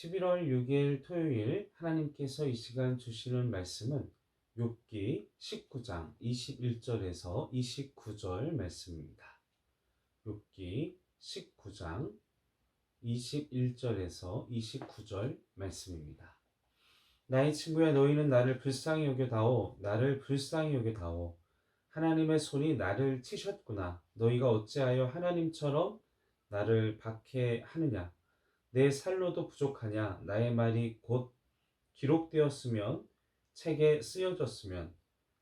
11월 6일 토요일 하나님께서 이 시간 주시는 말씀은 욥기 19장 21절에서 29절 말씀입니다. 욥기 19장 21절에서 29절 말씀입니다. 나의 친구야 너희는 나를 불쌍히 여겨다오 나를 불쌍히 여겨다오 하나님의 손이 나를 치셨구나 너희가 어찌하여 하나님처럼 나를 박해하느냐 내 살로도 부족하냐 나의 말이 곧 기록되었으면 책에 쓰여졌으면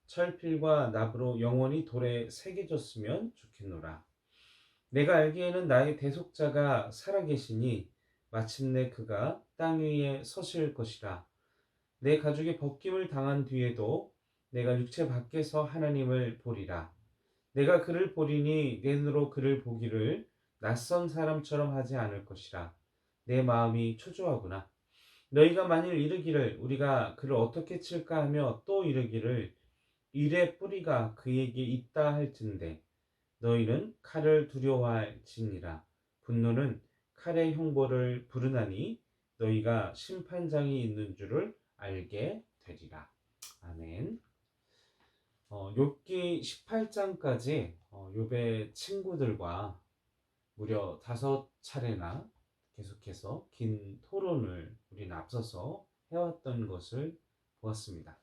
철필과 납으로 영원히 돌에 새겨졌으면 좋겠노라 내가 알기에는 나의 대속자가 살아계시니 마침내 그가 땅 위에 서실 것이라 내 가족이 벗김을 당한 뒤에도 내가 육체 밖에서 하나님을 보리라. 내가 그를 보리니 내 눈으로 그를 보기를 낯선 사람처럼 하지 않을 것이라. 내 마음이 초조하구나. 너희가 만일 이르기를 우리가 그를 어떻게 칠까 하며 또 이르기를 일의 뿌리가 그에게 있다 할진대 너희는 칼을 두려워할지니라. 분노는 칼의 형벌을 부르나니 너희가 심판장이 있는 줄을 알게 되리라. 아멘. 어, 욥기 18장까지 어, 욥의 친구들과 무려 다섯 차례나 계속해서 긴 토론을 우리는 앞서서 해왔던 것을 보았습니다.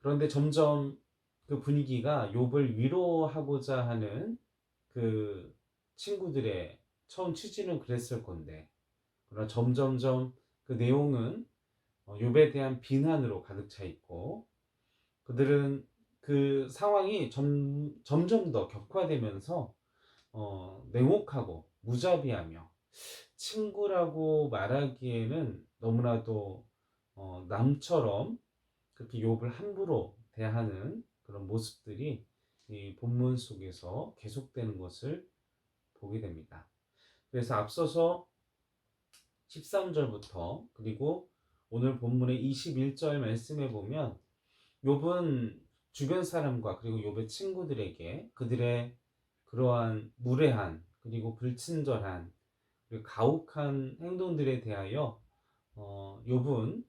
그런데 점점 그 분위기가 욥을 위로하고자 하는 그 친구들의 처음 취지는 그랬을 건데 그러나 점점점 그 내용은 어, 욥에 대한 비난으로 가득 차 있고 그들은 그 상황이 점, 점점 더 격화되면서 어, 냉혹하고 무자비하며 친구라고 말하기에는 너무나도 어, 남처럼 그렇게 욥을 함부로 대하는 그런 모습들이 이 본문 속에서 계속되는 것을 보게 됩니다. 그래서 앞서서 13절부터 그리고 오늘 본문의 21절 말씀에 보면 욥은 주변 사람과 그리고 욥의 친구들에게 그들의 그러한 무례한 그리고 불친절한 가혹한 행동들에 대하여 어, 욥은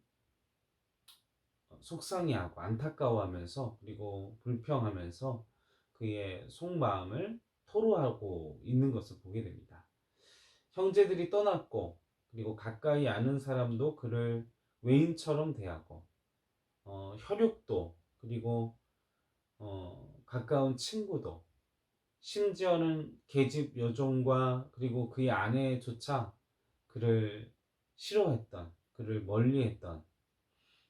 속상해하고 안타까워하면서 그리고 불평하면서 그의 속마음을 토로하고 있는 것을 보게 됩니다. 형제들이 떠났고 그리고 가까이 아는 사람도 그를 외인처럼 대하고 어, 혈육도 그리고 어, 가까운 친구도 심지어는 계집 여종과 그리고 그의 아내조차 그를 싫어했던 그를 멀리했던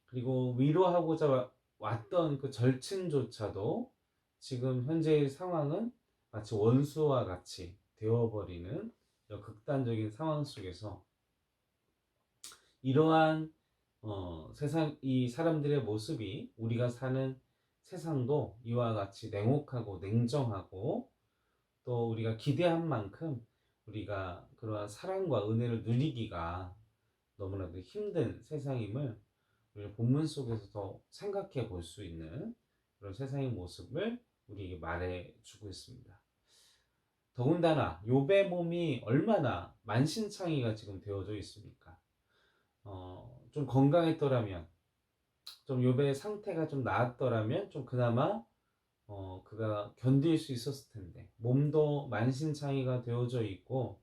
그리고 위로하고자 왔던 그 절친조차도 지금 현재의 상황은 마치 원수와 같이 되어버리는 극단적인 상황 속에서 이러한 어, 세상 이 사람들의 모습이 우리가 사는 세상도 이와 같이 냉혹하고 냉정하고 또 우리가 기대한 만큼 우리가 그러한 사랑과 은혜를 누리기가 너무나도 힘든 세상임을 우리가 본문 속에서도 생각해 볼 수 있는 그런 세상의 모습을 우리에게 말해 주고 있습니다. 더군다나 욥의 몸이 얼마나 만신창이가 지금 되어져 있습니까? 어, 좀 건강했더라면 좀 욥의 상태가 좀 나았더라면 좀 그나마 어, 그가 견딜 수 있었을 텐데 몸도 만신창이가 되어져 있고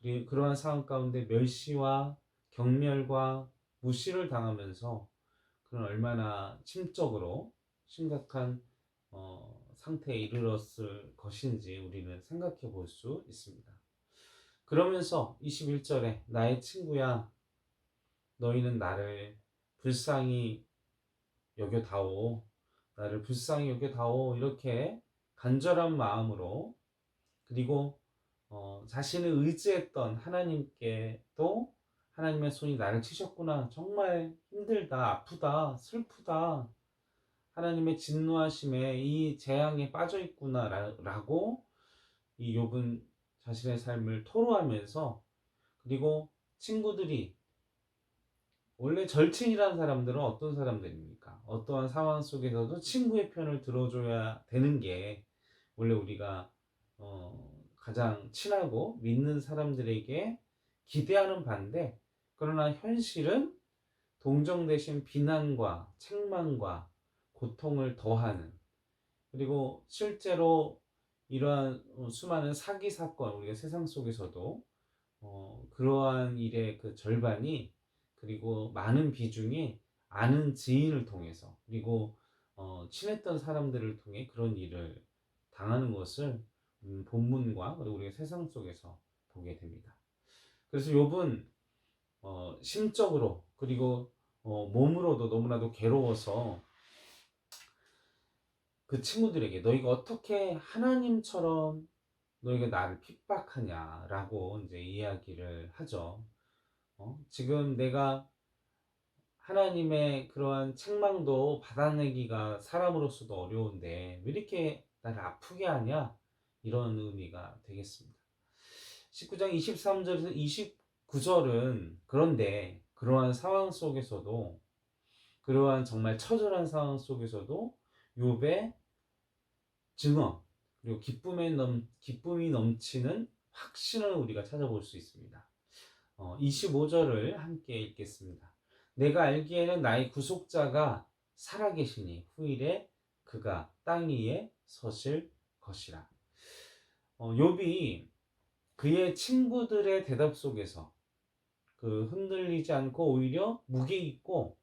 그리고 그러한 상황 가운데 멸시와 경멸과 무시를 당하면서 그런 얼마나 심적으로 심각한 어, 상태에 이르렀을 것인지 우리는 생각해 볼 수 있습니다. 그러면서 21절에 나의 친구야 너희는 나를 불쌍히 여겨다오 나를 불쌍히 여겨다오. 이렇게 간절한 마음으로 그리고 어, 자신을 의지했던 하나님께도 하나님의 손이 나를 치셨구나. 정말 힘들다 아프다 슬프다. 하나님의 진노하심에 이 재앙에 빠져 있구나라고 이 욥은 자신의 삶을 토로하면서 그리고 친구들이 원래 절친이라는 사람들은 어떤 사람들입니까? 어떠한 상황 속에서도 친구의 편을 들어줘야 되는 게 원래 우리가 어, 가장 친하고 믿는 사람들에게 기대하는 반대 그러나 현실은 동정 대신 비난과 책망과 고통을 더하는 그리고 실제로 이러한 어, 수많은 사기 사건 우리가 세상 속에서도 어, 그러한 일의 그 절반이 그리고 많은 비중이 아는 지인을 통해서 그리고 어, 친했던 사람들을 통해 그런 일을 당하는 것을 음, 본문과 그리고 우리가 세상 속에서 보게 됩니다. 그래서 욥은 어, 심적으로 그리고 어, 몸으로도 너무나도 괴로워서 그 친구들에게 너희가 어떻게 하나님처럼 너희가 나를 핍박하냐라고 이제 이야기를 하죠. 어? 지금 내가 하나님의 그러한 책망도 받아내기가 사람으로서도 어려운데 왜 이렇게 나를 아프게 하냐? 이런 의미가 되겠습니다. 19장 23절에서 29절은 그런데 그러한 상황 속에서도 그러한 정말 처절한 상황 속에서도 욥의 증언 그리고 기쁨에 넘 기쁨이 넘치는 확신을 우리가 찾아볼 수 있습니다. 어, 25절을 함께 읽겠습니다. 내가 알기에는 나의 구속자가 살아계시니 후일에 그가 땅 위에 서실 것이라. 어, 욥이 그의 친구들의 대답 속에서 그 흔들리지 않고 오히려 무게 있고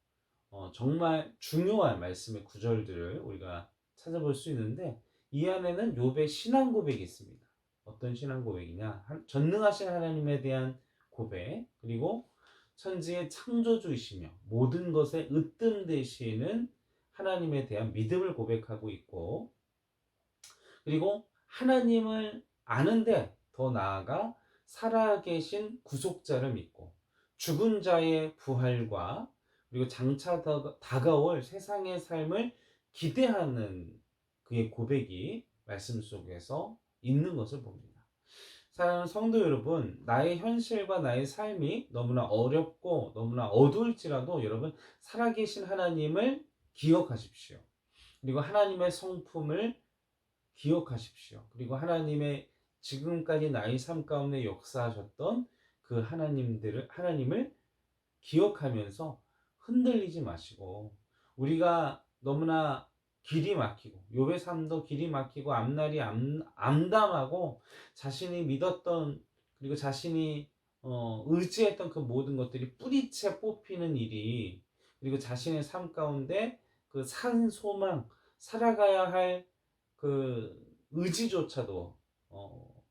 어, 정말 중요한 말씀의 구절들을 우리가 찾아볼 수 있는데 이 안에는 욥의 신앙 고백이 있습니다. 어떤 신앙 고백이냐? 전능하신 하나님에 대한 고백 그리고 천지의 창조주이시며 모든 것에 으뜸 되시는 하나님에 대한 믿음을 고백하고 있고 그리고 하나님을 아는데 더 나아가 살아계신 구속자를 믿고 죽은 자의 부활과 그리고 장차 다가올 세상의 삶을 기대하는 그의 고백이 말씀 속에서 있는 것을 봅니다. 사랑하는 성도 여러분, 나의 현실과 나의 삶이 너무나 어렵고 너무나 어두울지라도 여러분 살아계신 하나님을 기억하십시오. 그리고 하나님의 성품을 기억하십시오. 그리고 하나님의 지금까지 나의 삶 가운데 역사하셨던 그 하나님들을 하나님을 기억하면서 흔들리지 마시고 우리가 너무나 길이 막히고 삶도 길이 막히고 앞날이 암, 암담하고 자신이 믿었던 그리고 자신이 어, 의지했던 그 모든 것들이 뿌리채 뽑히는 일이 그리고 자신의 삶 가운데 그 산 소망 살아가야 할 그 의지조차도 어,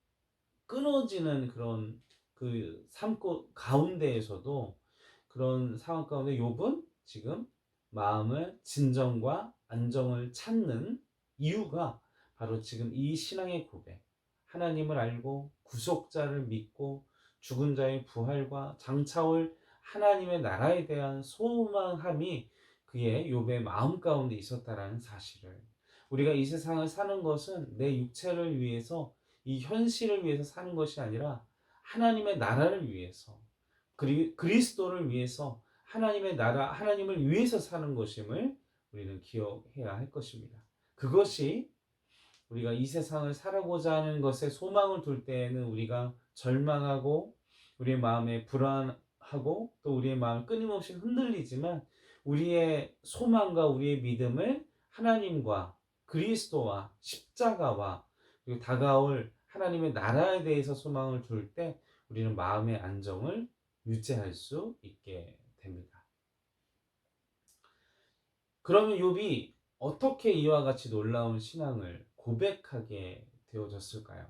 끊어지는 그런 그삶 가운데에서도 그런 상황 가운데 욥은 지금 마음을 진정과 안정을 찾는 이유가 바로 지금 이 신앙의 고백, 하나님을 알고 구속자를 믿고 죽은 자의 부활과 장차올 하나님의 나라에 대한 소망함이 그의 욥의 마음 가운데 있었다라는 사실을 우리가 이 세상을 사는 것은 내 육체를 위해서 이 현실을 위해서 사는 것이 아니라 하나님의 나라를 위해서 그리, 그리스도를 위해서 하나님의 나라 하나님을 위해서 사는 것임을 우리는 기억해야 할 것입니다. 그것이 우리가 이 세상을 살아고자 하는 것에 소망을 둘 때에는 우리가 절망하고 우리의 마음에 불안하고 또 우리의 마음 끊임없이 흔들리지만 우리의 소망과 우리의 믿음을 하나님과 그리스도와 십자가와 그리고 다가올 하나님의 나라에 대해서 소망을 둘 때 우리는 마음의 안정을 유지할 수 있게 됩니다. 그러면 욥이 어떻게 이와 같이 놀라운 신앙을 고백하게 되어졌을까요?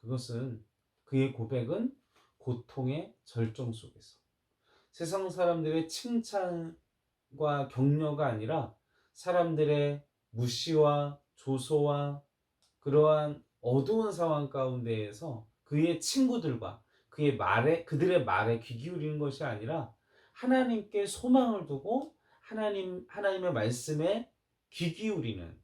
그것은 그의 고백은 고통의 절정 속에서 세상 사람들의 칭찬과 격려가 아니라 사람들의 무시와 조소와 그러한 어두운 상황 가운데에서 그의 친구들과 그의 말에 그들의 말에 귀 기울이는 것이 아니라 하나님께 소망을 두고 하나님 하나님의 말씀에 귀 기울이는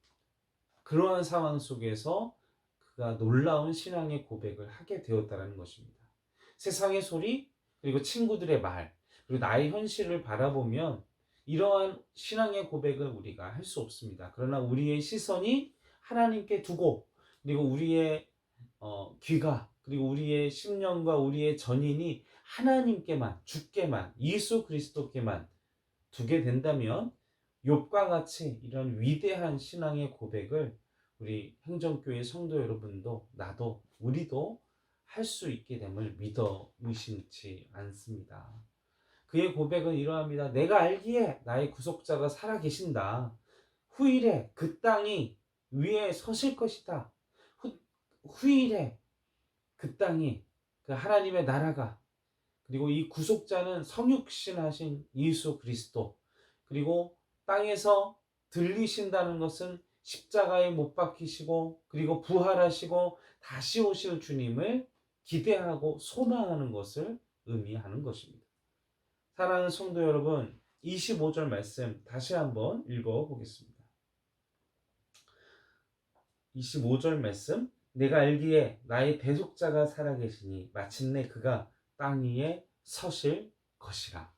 그러한 상황 속에서 그가 놀라운 신앙의 고백을 하게 되었다는 것입니다. 세상의 소리 그리고 친구들의 말 그리고 나의 현실을 바라보면 이러한 신앙의 고백을 우리가 할 수 없습니다. 그러나 우리의 시선이 하나님께 두고 그리고 우리의 어, 귀가 그리고 우리의 심령과 우리의 전인이 하나님께만 주께만 예수 그리스도께만 두게 된다면 욥과 같이 이런 위대한 신앙의 고백을 우리 행정교회 성도 여러분도 나도 우리도 할 수 있게 됨을 믿어 의심치 않습니다. 그의 고백은 이러합니다. 내가 알기에 나의 구속자가 살아 계신다. 후일에 그 땅이 위에 서실 것이다. 후, 후일에 그 땅이 그 하나님의 나라가 그리고 이 구속자는 성육신하신 예수 그리스도 그리고 땅에서 들리신다는 것은 십자가에 못 박히시고 그리고 부활하시고 다시 오실 주님을 기대하고 소망하는 것을 의미하는 것입니다. 사랑하는 성도 여러분, 25절 말씀 다시 한번 읽어 보겠습니다. 25절 말씀 내가 알기에 나의 대속자가 살아계시니 마침내 그가 땅 위에 서실 것이라.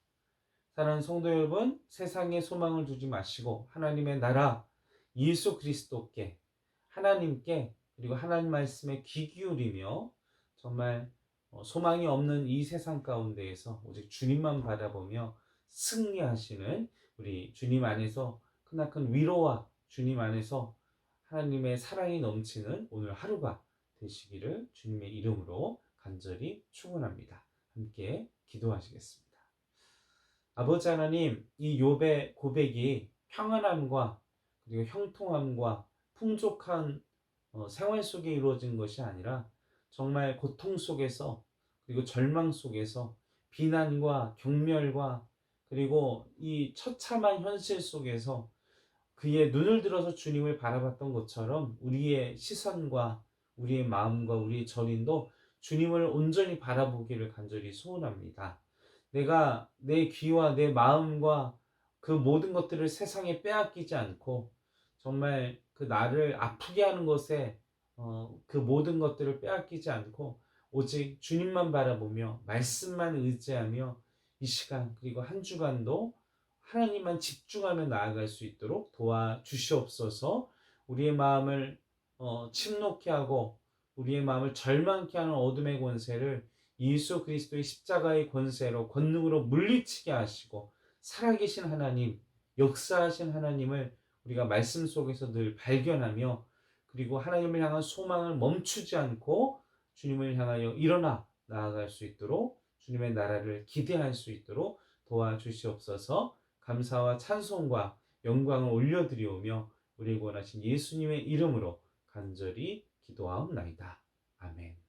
사랑하는 성도 여러분, 세상에 소망을 두지 마시고 하나님의 나라 예수 그리스도께 하나님께 그리고 하나님 말씀에 귀 기울이며 정말 어, 소망이 없는 이 세상 가운데에서 오직 주님만 바라보며 승리하시는 우리 주님 안에서 크나큰 위로와 주님 안에서 하나님의 사랑이 넘치는 오늘 하루가 되시기를 주님의 이름으로 간절히 축원합니다. 함께 기도하시겠습니다. 아버지 하나님, 이 욥의 고백이 평안함과 그리고 형통함과 풍족한 어, 생활 속에 이루어진 것이 아니라 정말 고통 속에서 그리고 절망 속에서 비난과 경멸과 그리고 이 처참한 현실 속에서 그의 눈을 들어서 주님을 바라봤던 것처럼 우리의 시선과 우리의 마음과 우리의 전인도 주님을 온전히 바라보기를 간절히 소원합니다. 내가 내 귀와 내 마음과 그 모든 것들을 세상에 빼앗기지 않고 정말 그 나를 아프게 하는 것에 어, 그 모든 것들을 빼앗기지 않고 오직 주님만 바라보며 말씀만 의지하며 이 시간 그리고 한 주간도 하나님만 집중하며 나아갈 수 있도록 도와주시옵소서 우리의 마음을 어, 침노케 하고 우리의 마음을 절망케 하는 어둠의 권세를 예수 그리스도의 십자가의 권세로 권능으로 물리치게 하시고 살아계신 하나님 역사하신 하나님을 우리가 말씀 속에서 늘 발견하며 그리고 하나님을 향한 소망을 멈추지 않고 주님을 향하여 일어나 나아갈 수 있도록 주님의 나라를 기대할 수 있도록 도와주시옵소서. 감사와 찬송과 영광을 올려드리오며 우리 원하신 예수님의 이름으로 간절히 기도하옵나이다. 아멘.